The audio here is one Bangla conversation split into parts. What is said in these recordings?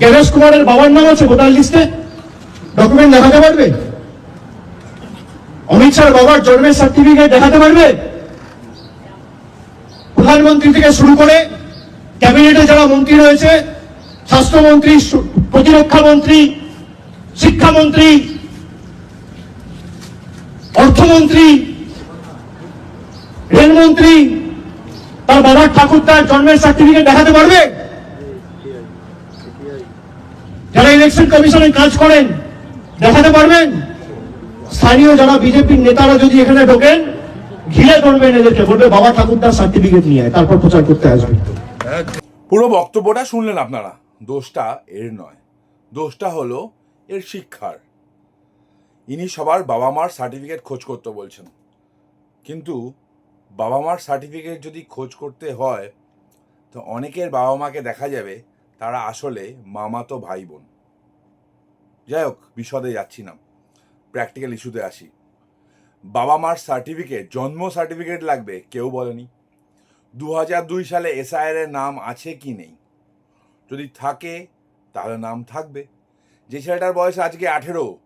জ্ঞানেশ কুমারের বাবার নাম আছে ভোটার লিস্টে? ডকুমেন্ট দেখাতে পারবে? অমিত শাহর বাবার জন্মের সার্টিফিকেট দেখাতে পারবে? প্রধানমন্ত্রী থেকে শুরু করে ক্যাবিনেটে যারা মন্ত্রী রয়েছে, স্বাস্থ্যমন্ত্রী প্রতিরক্ষা মন্ত্রী, শিক্ষামন্ত্রী, অর্থমন্ত্রী, রেলমন্ত্রী, তার বাবার ঠাকুর তার জন্মের সার্টিফিকেট দেখাতে পারবে? যারা ইলেকশন কমিশনে কাজ করেন, দেখাতে পারবেন? স্থানীয় যারা বিজেপির নেতারা যদি এখানে ঢোকেন, ঘিরে ধরবেন এদেরকে, বলবে, বাবা ঠাকুরদার সার্টিফিকেট নিয়ে তারপর প্রচার করতে আসবে। পুরো বক্তব্যটা শুনলেন আপনারা। দোষটা এর নয়। দোষটা হলো এর শিক্ষার। ইনি সবার বাবা মার সার্টিফিকেট খোঁজ করতে বলছেন। কিন্তু বাবা মার সার্টিফিকেট যদি খোঁজ করতে হয়, তো অনেকের বাবা মাকে দেখা যাবে তারা আসলে মামাতো ভাই বোন যাই হোক বিশদে যাচ্ছি না। প্র্যাকটিক্যাল ইস্যুতে আসি। বাবা মার সার্টিফিকেট জন্ম সার্টিফিকেট লাগবে, কেউ বলেনি। দু হাজার দুই সালে এসআইআর এর নাম আছে কি নেই? যদি থাকে, তাহলে নাম থাকবে। যে ছেলেটার বয়স আজকে আঠেরো,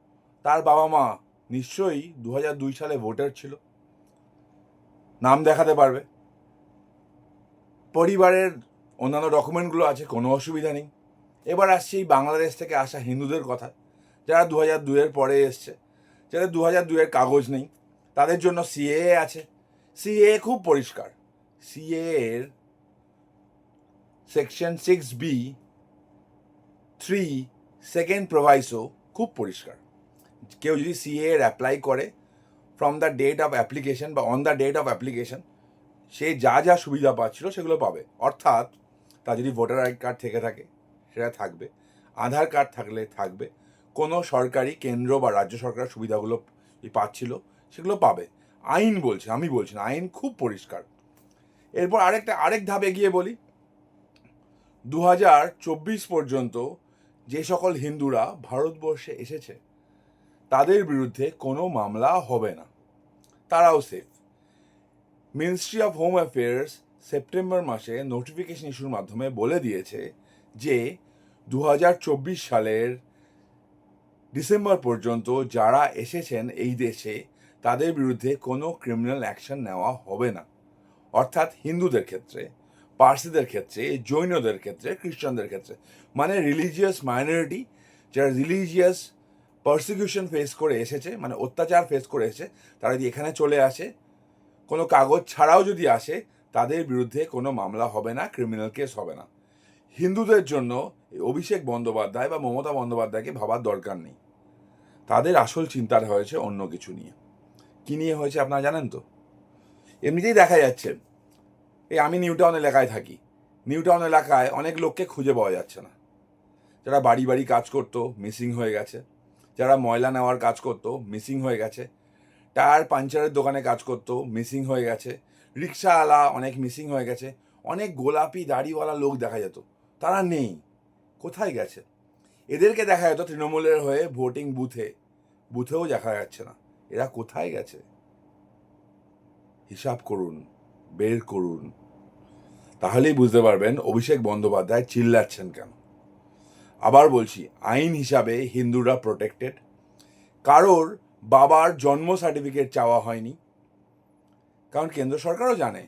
তার বাবা মা নিশ্চয়ই দু হাজার দুই সালে ভোটার ছিল। নাম দেখাতে পারবে। পরিবারের অন্যান্য ডকুমেন্টগুলো আছে, কোনো অসুবিধা নেই। এবার আসছে এই বাংলাদেশ থেকে আসা হিন্দুদের কথা। যারা দু হাজার দুইয়ের পরে এসছে, যাদের দু হাজার দুইয়ের কাগজ নেই, তাদের জন্য সিএ আছে। সিএ খুব পরিষ্কার। সিএ এর section six B three second প্রোভাইসও খুব পরিষ্কার। কেউ যদি সিএ এর অ্যাপ্লাই করে from the date of application বা on the date of application সে যা যা সুবিধা পাচ্ছিল সেগুলো পাবে। অর্থাৎ তার যদি ভোটার আই কার্ড থেকে থাকে, সেটা থাকবে। আধার কার্ড থাকলে থাকবে। কোনো সরকারি কেন্দ্র বা রাজ্য সরকার সুবিধাগুলো পাচ্ছিল, সেগুলো পাবে। আইন বলছে, আমি বলছি না, আইন খুব পরিষ্কার। এরপর আরেকটা, আরেক ধাপ এগিয়ে বলি। দু হাজার চব্বিশ পর্যন্ত যে সকল হিন্দুরা ভারতবর্ষে এসেছে, তাদের বিরুদ্ধে কোনো মামলা হবে না। তারাও safe ministry of home affairs September মাসে নোটিফিকেশন ইস্যুর মাধ্যমে বলে দিয়েছে যে দু হাজার চব্বিশ সালের ডিসেম্বর পর্যন্ত যারা এসেছেন এই দেশে, তাদের বিরুদ্ধে কোনো ক্রিমিনাল অ্যাকশন নেওয়া হবে না। অর্থাৎ হিন্দুদের ক্ষেত্রে, পার্সিদের ক্ষেত্রে, জৈনদের ক্ষেত্রে, খ্রিস্টানদের ক্ষেত্রে মানে রিলিজিয়াস মাইনরিটি যারা রিলিজিয়াস পারসিকিউশন ফেস করে এসেছে মানে অত্যাচার ফেস করে এসেছে, তারা যদি এখানে চলে আসে, কোনো কাগজ ছাড়াও যদি আসে তাদের বিরুদ্ধে কোনো মামলা হবে না ক্রিমিনাল কেস হবে না। হিন্দুদের জন্য অভিষেক বন্দ্যোপাধ্যায় বা মমতা বন্দ্যোপাধ্যায়কে ভাবার দরকার নেই। তাদের আসল চিন্তাটা হয়েছে অন্য কিছু নিয়ে। কী নিয়ে হয়েছে আপনারা জানেন তো? এমনিতেই দেখা যাচ্ছে, এই আমি নিউ টাউন এলাকায় থাকি। নিউ টাউন এলাকায় অনেক লোককে খুঁজে পাওয়া যাচ্ছে না। যারা বাড়ি বাড়ি কাজ করতো মিসিং হয়ে গেছে। যারা ময়লা নেওয়ার কাজ করতো মিসিং হয়ে গেছে। টায়ার পাঞ্চারের দোকানে কাজ করতো মিসিং হয়ে গেছে। রিক্সাওয়ালা অনেক মিসিং হয়ে গেছে। অনেক গোলাপি দাড়িওয়ালা লোক দেখা যেত। তারা নেই। কোথায় গেছে? এদেরকে দেখা যেত তৃণমূলের হয়ে ভোটিং বুথে বুথেও দেখা যাচ্ছে না। এরা কোথায় গেছে? হিসাব করুন, বের করুন। তাহলেই বুঝতে পারবেন অভিষেক বন্দ্যোপাধ্যায় চিল্লাচ্ছেন কেন। আবার বলছি, আইন হিসাবে হিন্দুরা প্রোটেক্টেড কারোর বাবার জন্ম সার্টিফিকেট চাওয়া হয়নি। কারণ কেন্দ্র সরকারও জানে,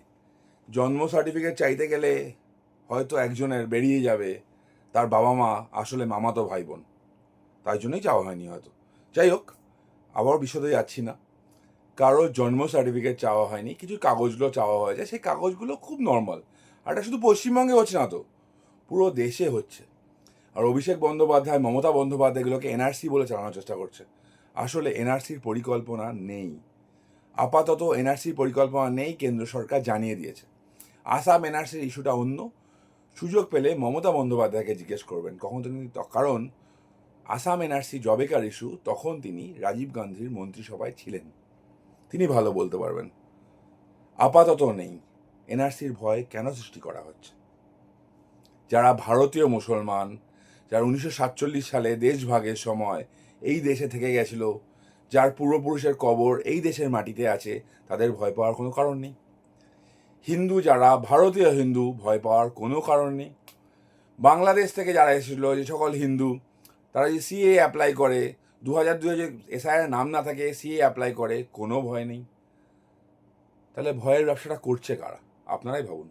জন্ম সার্টিফিকেট চাইতে গেলে হয়তো একজনের বেরিয়ে যাবে, তার বাবা মা আসলে মামাতো ভাই বোন তাই জন্যই চাওয়া হয়নি হয়তো। যাই হোক আবার বিশদে যাচ্ছি না। কারও জন্ম সার্টিফিকেট চাওয়া হয়নি, কিছু কাগজগুলো চাওয়া হয়েছে, সেই কাগজগুলো খুব নর্মাল আর এটা শুধু পশ্চিমবঙ্গে হচ্ছে না তো, পুরো দেশে হচ্ছে। আর অভিষেক বন্দ্যোপাধ্যায়, মমতা বন্দ্যোপাধ্যায় এগুলোকে এনআরসি বলে চালানোর চেষ্টা করছে। আসলে এনআরসির পরিকল্পনা নেই। আপাতত এনআরসির পরিকল্পনা নেই, কেন্দ্র সরকার জানিয়ে দিয়েছে। আসাম এনআরসির ইস্যুটা অন্য। সুযোগ পেলে মমতা বন্দ্যোপাধ্যায়কে জিজ্ঞেস করবেন। কখন তিনি কারণ আসাম এনআরসি জবেকার ইস্যু, তখন তিনি রাজীব গান্ধীর মন্ত্রিসভায় ছিলেন। তিনি ভালো বলতে পারবেন। আপাতত নেই। এনআরসির ভয় কেন সৃষ্টি করা হচ্ছে? যারা ভারতীয় মুসলমান, যারা উনিশশো সাতচল্লিশ সালে দেশভাগের সময় এই দেশে থেকে গেছিল যার পূর্বপুরুষের কবর এই দেশের মাটিতে আছে, তাদের ভয় পাওয়ার কোনো কারণ নেই। হিন্দু যারা, ভারতীয় হিন্দু, ভয় পাওয়ার কোনো কারণ নেই। বাংলাদেশ থেকে যারা এসেছিল, যে সকল হিন্দু, তারা যদি সিএ অ্যাপ্লাই করে দু হাজার দু হাজার এসআইয়ের নাম না থাকে সিএ অ্যাপ্লাই করে, কোনো ভয় নেই। তাহলে ভয়ের ব্যবসাটা করছে কারা? আপনারাই ভাবুন।